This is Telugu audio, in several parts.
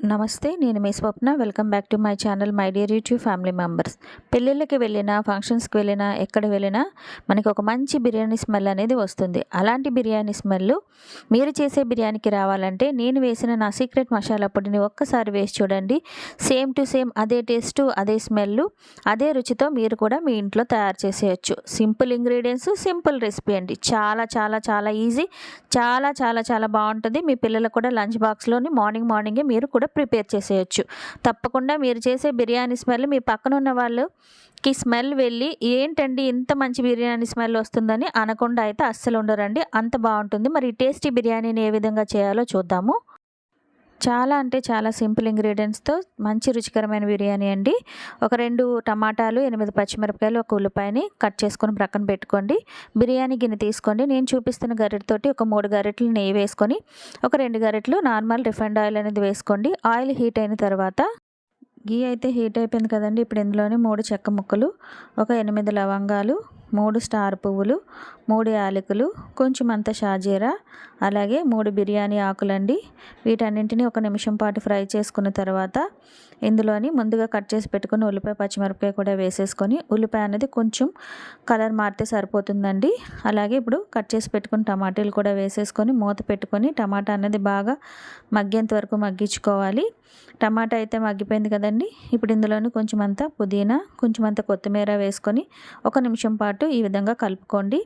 నమస్తే నేను మీ Swapna. Welcome back to my channel my dear YouTube family members. పెళ్ళిళ్ళకి వెళ్ళినా ఫంక్షన్స్కి వెళ్ళినా ఎక్కడ వెళ్ళినా మనకి ఒక మంచి బిర్యానీ స్మెల్ అనేది వస్తుంది. అలాంటి బిర్యానీ స్మెల్ మీరు చేసే బిర్యానీకి రావాలంటే నేను వేసిన నా సీక్రెట్ మసాలా పొడిని ఒక్కసారి వేసి చూడండి. సేమ్ టు సేమ్ అదే టేస్ట్ అదే స్మెల్ అదే రుచితో మీరు కూడా మీ ఇంట్లో తయారు చేసేయచ్చు. సింపుల్ ఇంగ్రీడియంట్స్ సింపుల్ రెసిపీ అండి. చాలా చాలా చాలా ఈజీ. చాలా చాలా చాలా బాగుంటుంది. మీ పిల్లలకు కూడా లంచ్ బాక్స్లోని మార్నింగ్ మార్నింగే మీరు కూడా ప్రిపేర్ చేసేయచ్చు. తప్పకుండా మీరు చేసే బిర్యానీ స్మెల్ మీ పక్కన ఉన్న వాళ్ళకి స్మెల్ వెళ్ళి ఏంటండి ఇంత మంచి బిర్యానీ స్మెల్ వస్తుందని అనకుండా అయితే అస్సలు ఉండరండి. అంత బాగుంటుంది. మరి టేస్టీ బిర్యానీని ఏ విధంగా చేయాలో చూద్దాము. చాలా అంటే చాలా సింపుల్ ఇంగ్రీడియంట్స్తో మంచి రుచికరమైన బిర్యానీ అండి. ఒక రెండు టమాటాలు ఎనిమిది పచ్చిమిరపకాయలు ఒక ఉల్లిపాయని కట్ చేసుకొని ప్రక్కన పెట్టుకోండి. బిర్యానీ గిన్నె తీసుకోండి. నేను చూపిస్తున్న గరిటతోటి ఒక మూడు గరిటలు నెయ్యి వేసుకొని ఒక రెండు గరిటలు నార్మల్ రిఫైండ్ ఆయిల్ అనేది వేసుకోండి. ఆయిల్ హీట్ అయిన తర్వాత గీ అయితే హీట్ అయిపోయింది కదండి. ఇప్పుడు ఇందులోనే మూడు చెక్క ముక్కలు ఒక ఎనిమిది లవంగాలు మూడు స్టార్ పువ్వులు మూడు యాలకులు కొంచెం అంత షాజీరా అలాగే మూడు బిర్యానీ ఆకులండి. వీటన్నింటినీ ఒక నిమిషం పాటు ఫ్రై చేసుకున్న తర్వాత ఇందులోని ముందుగా కట్ చేసి పెట్టుకుని ఉల్లిపాయ పచ్చిమిరపకాయ కూడా వేసేసుకొని ఉల్లిపాయ అనేది కొంచెం కలర్ మారితే సరిపోతుందండి. అలాగే ఇప్పుడు కట్ చేసి పెట్టుకుని టమాటాలు కూడా వేసేసుకొని మూత పెట్టుకొని టమాటా అనేది బాగా మగ్గేంత వరకు మగ్గించుకోవాలి. టమాటా అయితే మగ్గిపోయింది కదండి. ఇప్పుడు ఇందులోని కొంచెం అంత పుదీనా కొంచెం అంత కొత్తిమీర వేసుకొని ఒక నిమిషం పాటు ఈ విధంగా కలుపుకోండి.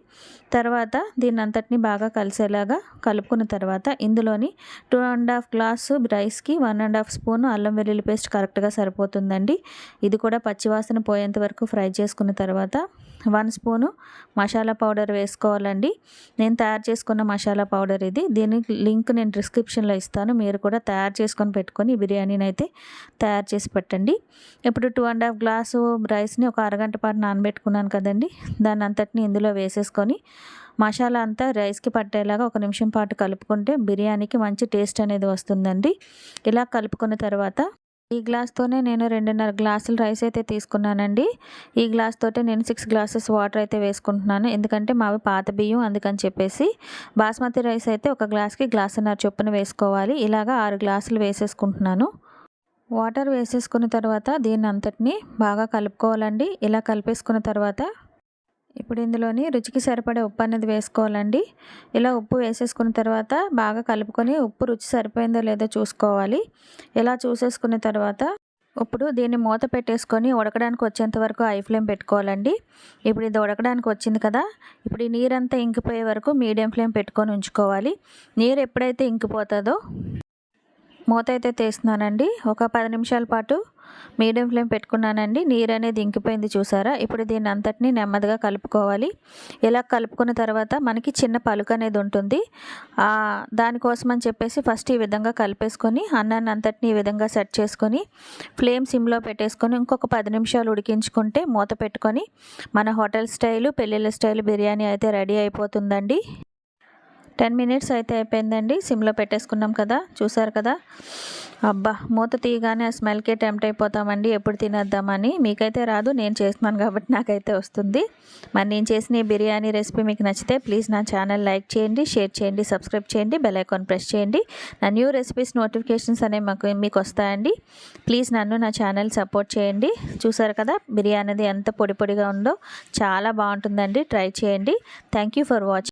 తర్వాత దీన్ని అంతటిని బాగా కలిసేలాగా కలుపుకున్న తర్వాత ఇందులోని టూ అండ్ హాఫ్ గ్లాసు రైస్కి వన్ అండ్ హాఫ్ స్పూన్ అల్లం వెల్లుల్లి పేస్ట్ కరెక్ట్గా సరిపోతుందండి. ఇది కూడా పచ్చివాసన పోయేంత వరకు ఫ్రై చేసుకున్న తర్వాత వన్ స్పూను మసాలా పౌడర్ వేసుకోవాలండి. నేను తయారు చేసుకున్న మసాలా పౌడర్ ఇది. దీనికి లింక్ నేను డిస్క్రిప్షన్లో ఇస్తాను. మీరు కూడా తయారు చేసుకొని పెట్టుకొని బిర్యానీని అయితే తయారు చేసి పెట్టండి. ఇప్పుడు టూ అండ్ హాఫ్ గ్లాసు రైస్ని ఒక అరగంట పాటు నానబెట్టుకున్నాను కదండి. దాని అంతటిని ఇందులో వేసేసుకొని మసాలా అంతా రైస్కి పట్టేలాగా ఒక నిమిషం పాటు కలుపుకుంటే బిర్యానీకి మంచి టేస్ట్ అనేది వస్తుందండి. ఇలా కలుపుకున్న తర్వాత ఈ గ్లాస్తోనే నేను రెండున్నర గ్లాసులు రైస్ అయితే తీసుకున్నానండి. ఈ గ్లాస్ తోటే నేను సిక్స్ గ్లాసెస్ వాటర్ అయితే వేసుకుంటున్నాను. ఎందుకంటే మావి పాత బియ్యం అందుకని చెప్పేసి బాస్మతి రైస్ అయితే ఒక గ్లాస్కి గ్లాసున్నర చొప్పున వేసుకోవాలి. ఇలాగా ఆరు గ్లాసులు వేసేసుకుంటున్నాను. వాటర్ వేసేసుకున్న తర్వాత దీన్ని అంతటిని బాగా కలుపుకోవాలండి. ఇలా కలిపేసుకున్న తర్వాత ఇప్పుడు ఇందులోని రుచికి సరిపడే ఉప్పు అనేది వేసుకోవాలండి. ఇలా ఉప్పు వేసేసుకున్న తర్వాత బాగా కలుపుకొని ఉప్పు రుచి సరిపోయిందో లేదో చూసుకోవాలి. ఇలా చూసేసుకున్న తర్వాత ఇప్పుడు దీన్ని మూత పెట్టేసుకొని ఉడకడానికి వచ్చేంత వరకు ఐ ఫ్లేమ్ పెట్టుకోవాలండి. ఇప్పుడు ఇది ఉడకడానికి వచ్చింది కదా ఇప్పుడు ఈ నీరంతా ఇంకిపోయే వరకు మీడియం ఫ్లేమ్ పెట్టుకొని ఉంచుకోవాలి. నీరు ఎప్పుడైతే ఇంకిపోతుందో మూత అయితే తీస్తున్నానండి. ఒక పది నిమిషాల పాటు మీడియం ఫ్లేమ్ పెట్టుకున్నానండి. నీరు అనేది ఇంకిపోయింది చూసారా? ఇప్పుడు దీన్ని అంతటిని నెమ్మదిగా కలుపుకోవాలి. ఇలా కలుపుకున్న తర్వాత మనకి చిన్న పలుకు అనేది ఉంటుంది. దానికోసం అని చెప్పేసి ఫస్ట్ ఈ విధంగా కలిపేసుకొని అన్నాన్ని అంతటిని ఈ విధంగా సెట్ చేసుకొని ఫ్లేమ్ సిమ్లో పెట్టేసుకొని ఇంకొక పది నిమిషాలు ఉడికించుకుంటే మూత పెట్టుకొని మన హోటల్ స్టైలు పెళ్ళిళ్ళ స్టైల్ బిర్యానీ అయితే రెడీ అయిపోతుందండి. టెన్ మినిట్స్ అయితే అయిపోయిందండి. సిమ్లో పెట్టేసుకున్నాం కదా. చూసారు కదా? అబ్బా మూత తీయగానే ఆ స్మెల్కే టెంప్ట్ అయిపోతామండి. ఎప్పుడు తినేద్దామని. మీకైతే రాదు నేను చేస్తున్నాను కాబట్టి నాకైతే వస్తుంది. మరి నేను చేసిన ఈ బిర్యానీ రెసిపీ మీకు నచ్చితే ప్లీజ్ నా ఛానల్ లైక్ చేయండి షేర్ చేయండి సబ్స్క్రైబ్ చేయండి బెల్ ఐకాన్ ప్రెస్ చేయండి. నా న్యూ రెసిపీస్ నోటిఫికేషన్స్ అనేవి మాకు మీకు వస్తాయండి. ప్లీజ్ నన్ను నా ఛానల్ సపోర్ట్ చేయండి. చూసారు కదా? బిర్యానీ ఎంత పొడి పొడిగా ఉందో చాలా బాగుంటుందండి. ట్రై చేయండి. Thank for watching